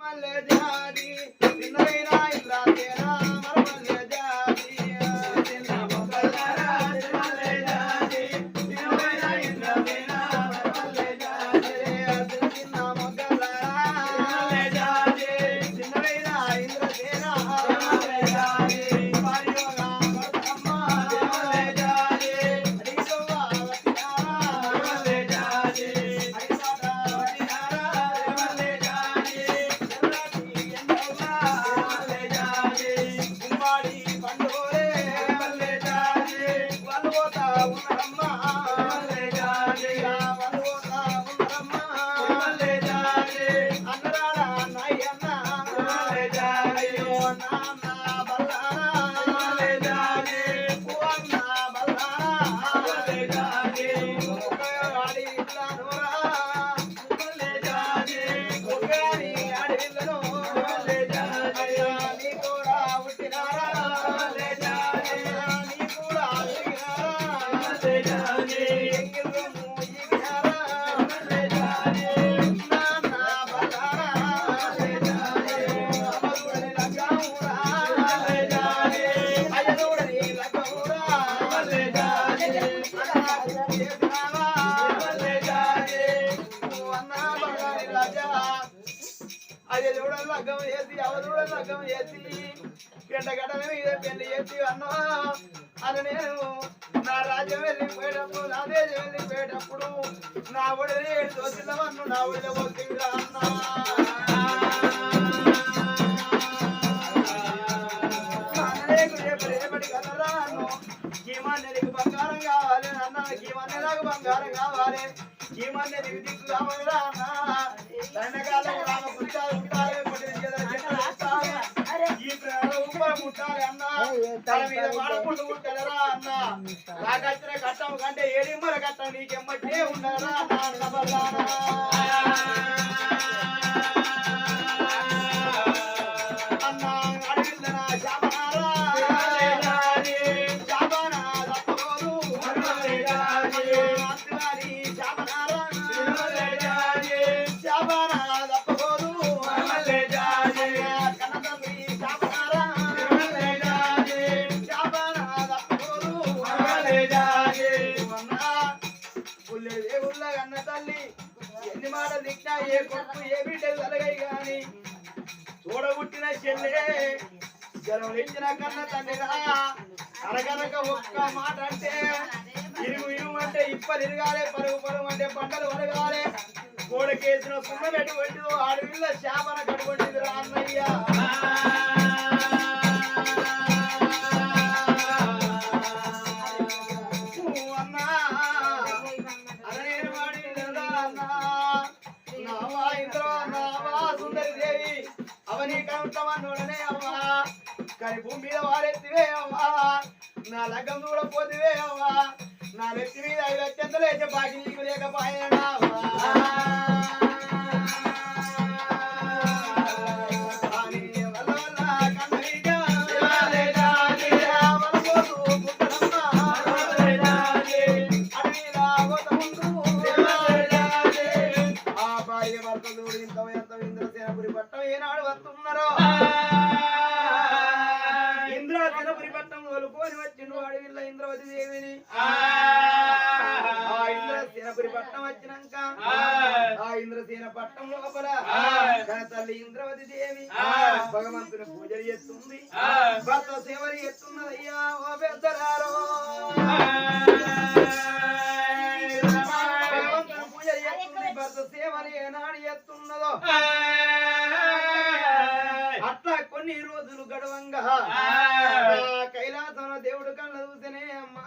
మల్లె జారి చిన్నదైనా ఇలా లగ్గం చేసి ఎవరు లగ్గం చేసి గడ్డ మీద పెళ్ళి చేసి అన్నా. అని నేను నా రాజ్యం వెళ్ళిపోయేటప్పుడు నా దేశం వెళ్ళిపోయేటప్పుడు నా ఒడిని ఏడు దోసిల్లవన్ను నా ఒడిలో పోతుందా అన్నా. మా అన్న జీవన్నెలకు బంగారం కావాలి. జీవన్నెలకు దిక్కు కావాలిరా అన్న. దండకాలకు రామ పుట్టాలు ఉంటాలి ఈ ఉప్పలు ముట్టాలి అన్న. తల మీద వాడకుండా అన్న. నాకచ్చిన కట్టం కంటే ఏడింబల కట్టం నీకెమ్మటే అన్న ఏ కొడుకు ఏ బిడ్డలు తలగై గాని చూడబుట్టిన చెల్లె జనం కన్న తండ్రిరా. అరగనక ఒక్క మాట అంటే ఇరుగు ఇరుగు అంటే ఇప్పలు ఇరగాలి పరుగు పరుగు అంటే పంటలు వరగాలి. కోడకేసిన సున్న పెట్టుబడిదో ఆడవిల్ల శాపన కట్టుబడింది రా అన్నయ్య. అవని కనుంటామన్నోడనే అవ్వా కానీ భూమి మీద వారెత్తివే అవ్వా నా లగ్గం చూడపోతివే అవ్వా నా నెత్తి మీద ఐదు అత్యంతలు అయితే బాకి నీకు లేకపోయినా ఇంత ఎంత ఇంద్ర పట్టం ఏనాడు వస్తున్నారో? ఇంద్రసేనపురి పట్టం కోలుకొని వచ్చిండు అడవిల్ల ఇంద్రవతి దేవిని. ఇంద్రసేనపురి పట్టం వచ్చినాక ఆ. ఇంద్రసేన పట్టం లోపల తల్లి ఇంద్రవతి దేవి భగవంతుని పూజలు చేస్తుంది. భర్త సేవలు చేస్తున్నదయ్యా ఓ పెద్దలారో. భగవంతుని పూజలు చేస్తుంది భర్త సేవలు ఏనాడు చేస్తున్నదో. కొన్ని రోజులు గడవంగా. కైలాసంలో దేవుడు కళ్ళ చూసనే అమ్మా.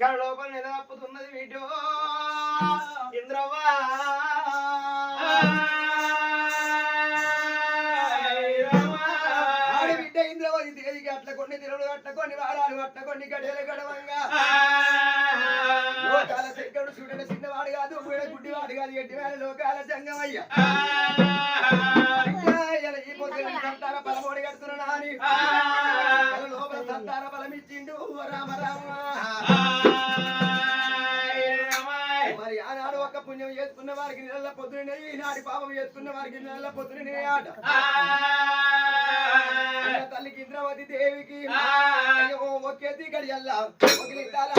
కళ్ళ లోపల నిలదప్పుతున్నది వీటో. దేవికి అట్లా కొన్ని తిరులు అట్లా కొన్ని వారాలు అట్లా కొన్ని గడియలు గడవంగా. లోకాల శంకరుడు చిన్నవాడు కాదు వీడ గుడ్డివాడు కాదు ఎట్టివాడు లోకాల జంగమయ్య పొద్దున సంతాన బలమోడి కడుతున్నా లోపల సంతాన ఇచ్చిండు. రామ రామ మరి ఆనాడు ఒక పుణ్యం చేసుకున్న వారికి నెలల పొద్దునే ఈనాటి పాపం చేసుకున్న వారికి నెలల పొద్దునే ఆట. తల్లికి ఇంద్రవతి దేవికి. అయ్యో ఒకేది గడియల్లా ఒకరితాల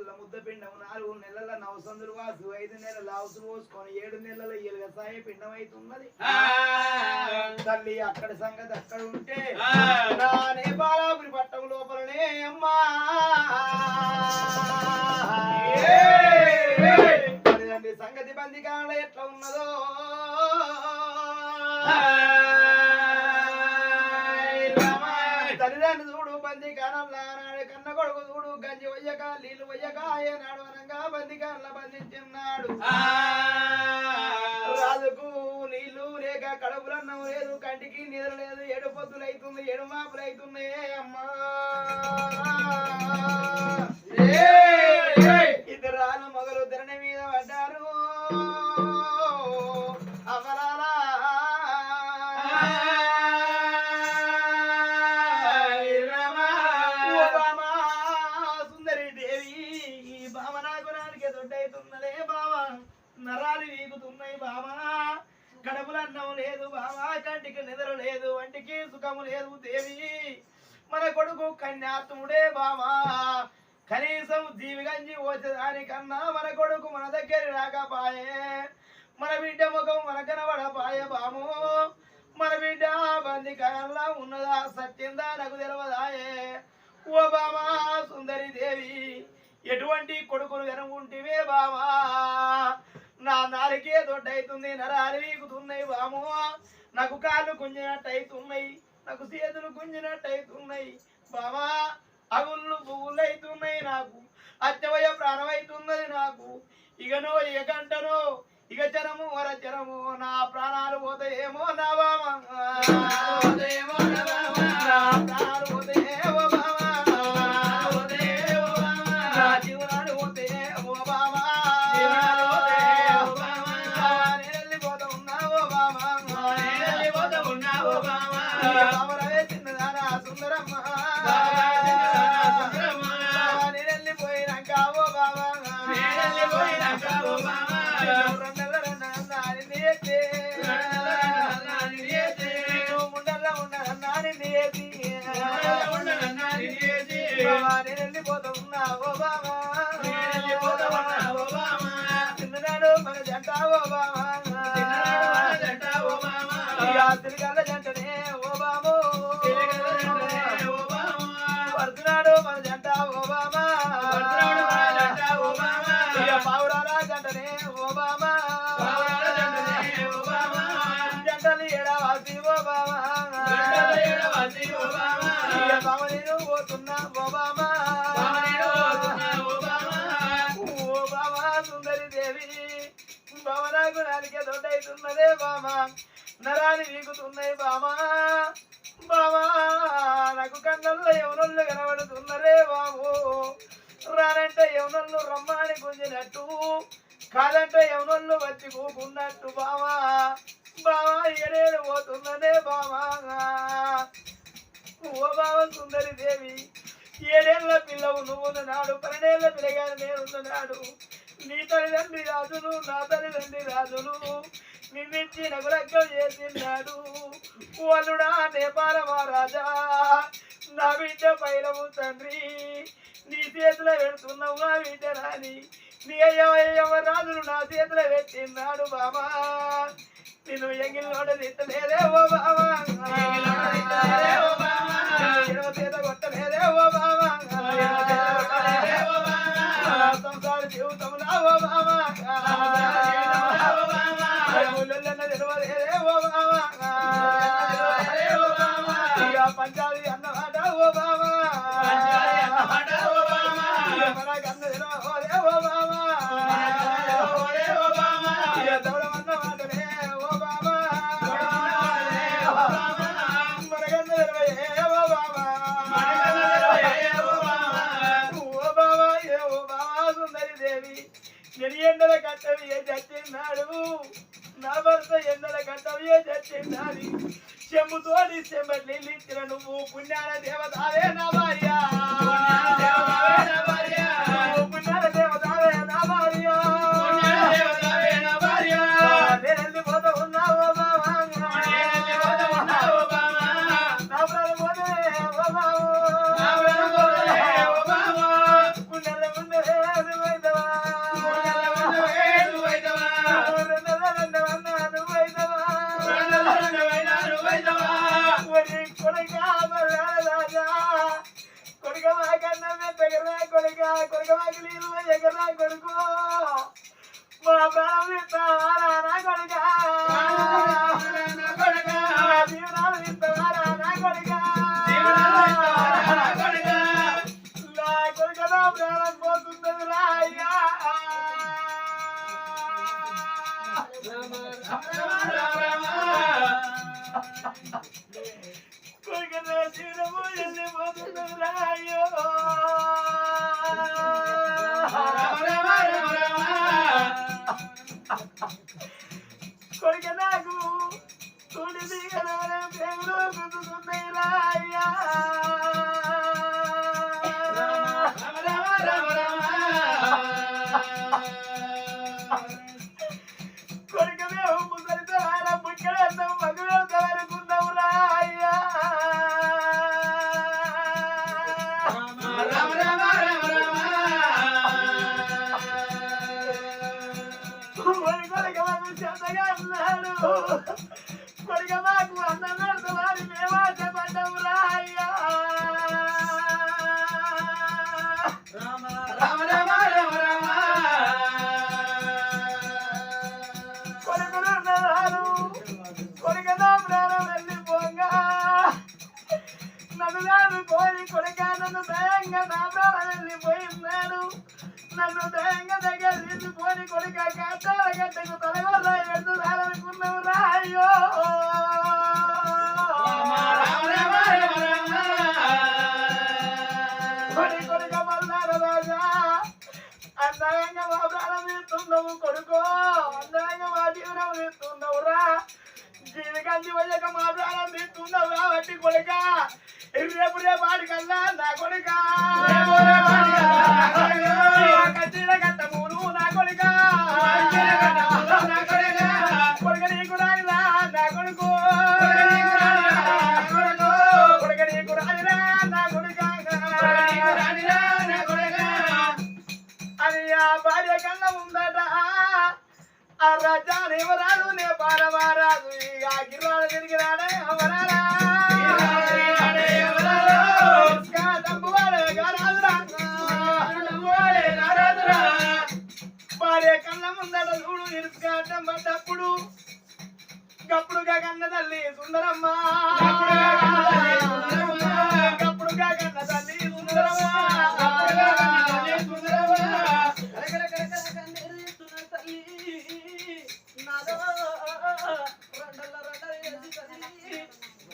నెలల ముద్ద పిండం నాలుగు నెలల నవసందులు వాసు ఐదు నెలల హౌసులు పోసుకొని ఏడు నెలల ఎలుగ సాయ పిండం అవుతున్నది తల్లి అక్కడ సంగతి అక్కడ ఉంటే బాలాపురి పట్టం లోపలనే అమ్మా. సంగతి బంది కాడ ఎట్లా ఉన్నదో. గంజి వయ్యక నీళ్ళు వయ్యక నాడు అనంగా బంది కాలంలో బంధించున్నాడు రాజుకు నీళ్ళు లేక కడుపులన్నం లేదు కంటికి నిద్ర లేదు ఏడు పొద్దులు అవుతుంది ఏడు మాపులు అవుతున్నాయి అమ్మా లేదు బావా కంటికి నిద్ర లేదు వంటికి సుఖము లేదు దేవి. మన కొడుకు కన్యాత్ముడే బావా. కనీసం జీవిగంజి వచ్చేదానికన్నా మన కొడుకు మన దగ్గర రాకపాయే. మన బిడ్డ ముఖం మన కనబడపాయే బాము మన బిడ్డ బంది కళల్లో ఉన్నదా సత్యందా నాకు తెలవదాయే. ఓ బామా సుందరి దేవి ఎటువంటి కొడుకును కనుకుంటివే బామా నాలుకే నాలుగే దొడ్డైతుంది నరాలు వీగుతున్నాయి నాకు కాళ్ళు గుంజినట్టు అవుతున్నాయి నాకు చేతులు గుంజినట్టు అవుతున్నాయి బామా అగుళ్ళు పువ్వులు అవుతున్నాయి నాకు అత్యవయ ప్రాణమైతున్నది నాకు. ఇకనో ఇక గంటనో ఇక జనము వర జనము నా ప్రాణాలు పోతాయేమో నా బామా పోతున్నా ఓ బామా. ఓ బామా సుందరి దేవి. బామ నాకు నాలుగే దొడ్డైతున్నదే బామ. నరాలు వీగుతున్నాయి బామా. బామా నాకు కళ్ళల్లో ఎవరొళ్ళు కనబడుతున్నరే బాబు. రానంటే ఎవరొళ్ళు రమ్మని గుంజినట్టు. కాదంటే ఎవరొళ్ళు వచ్చి కూకున్నట్టు బామా. బామా ఏడేడు పోతున్నదే బామా. ఓ బావ సుందరి దేవి. ఏడేళ్ళ పిల్లవు నువ్వు నాడు పన్నెండేళ్ళ పిల్లగాని నేనున్నాడు నీ తల్లిదండ్రి రాజులు నా తల్లిదండ్రి రాజులు నిన్నించి నగులగ్గం చేసినాడు. వలుడా నేపాల మహారాజా నా బిడ్డ పైలము తండ్రి. నీ చేతిలో పెడుతున్నావు నా బిడ్డ రాని నీ అయ్యవ రాజులు నా చేతిలో పెట్టినాడు బాబా నిన్ను ఎంగిల్లోడ తిట్టలేదే ఓ బాబా నా భర్త ఎండల చచ్చిందని చచ్చిన్నాడు చెంబుతోడి చెంబటి నువ్వు పుణ్యాల దేవతావే నా భార్య. కొడుక కొడుక మాకు నీళ్ళు ఎగరా కొడుకు మా ప్రాణం ఇస్తావారా నా కొడుక జీవనాలు ఇస్తావారా నా నా కొడుక నా ప్రాణం పోతుంది రాయ్యా కొడుక నా జీవనము వెళ్ళిపోతుంది రాయ్యో దయంగా నా వెళ్ళిపోయినాడు నన్ను దయంగా దగ్గర తీసుకొని కొడుక కట్టాల గట్టకు తలగొల్ల పెడుతున్నారనుకున్నావు రాయ్యో కొడి అందంగా మా ప్రాణం ఇస్తున్నావు కొడుకో అందంగా మా జీవనం ఇస్తున్నావు జీవికాంతి వయ్యక మా ప్రాణం తీస్తున్నావు కాబట్టి కొడుక. రేపు రేపు ఆడికల్లా నా కొడుక. కచ్చిన కట్టమును నా కొడుక. కొడుక. నీకు నా కొడుకు. కొడుక నీకు రాయిరా నా కొడుక. అని ఆ భార్య కళ్ళ ఉందట ఆ రాజాని ఎవరాదు నే పారవారాదు ఆ గిర్రాడు అవరారా ఇసుక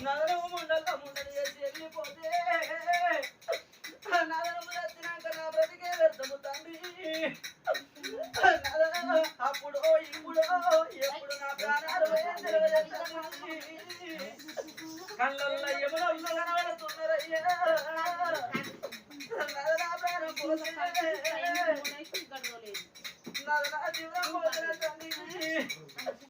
nada, vamos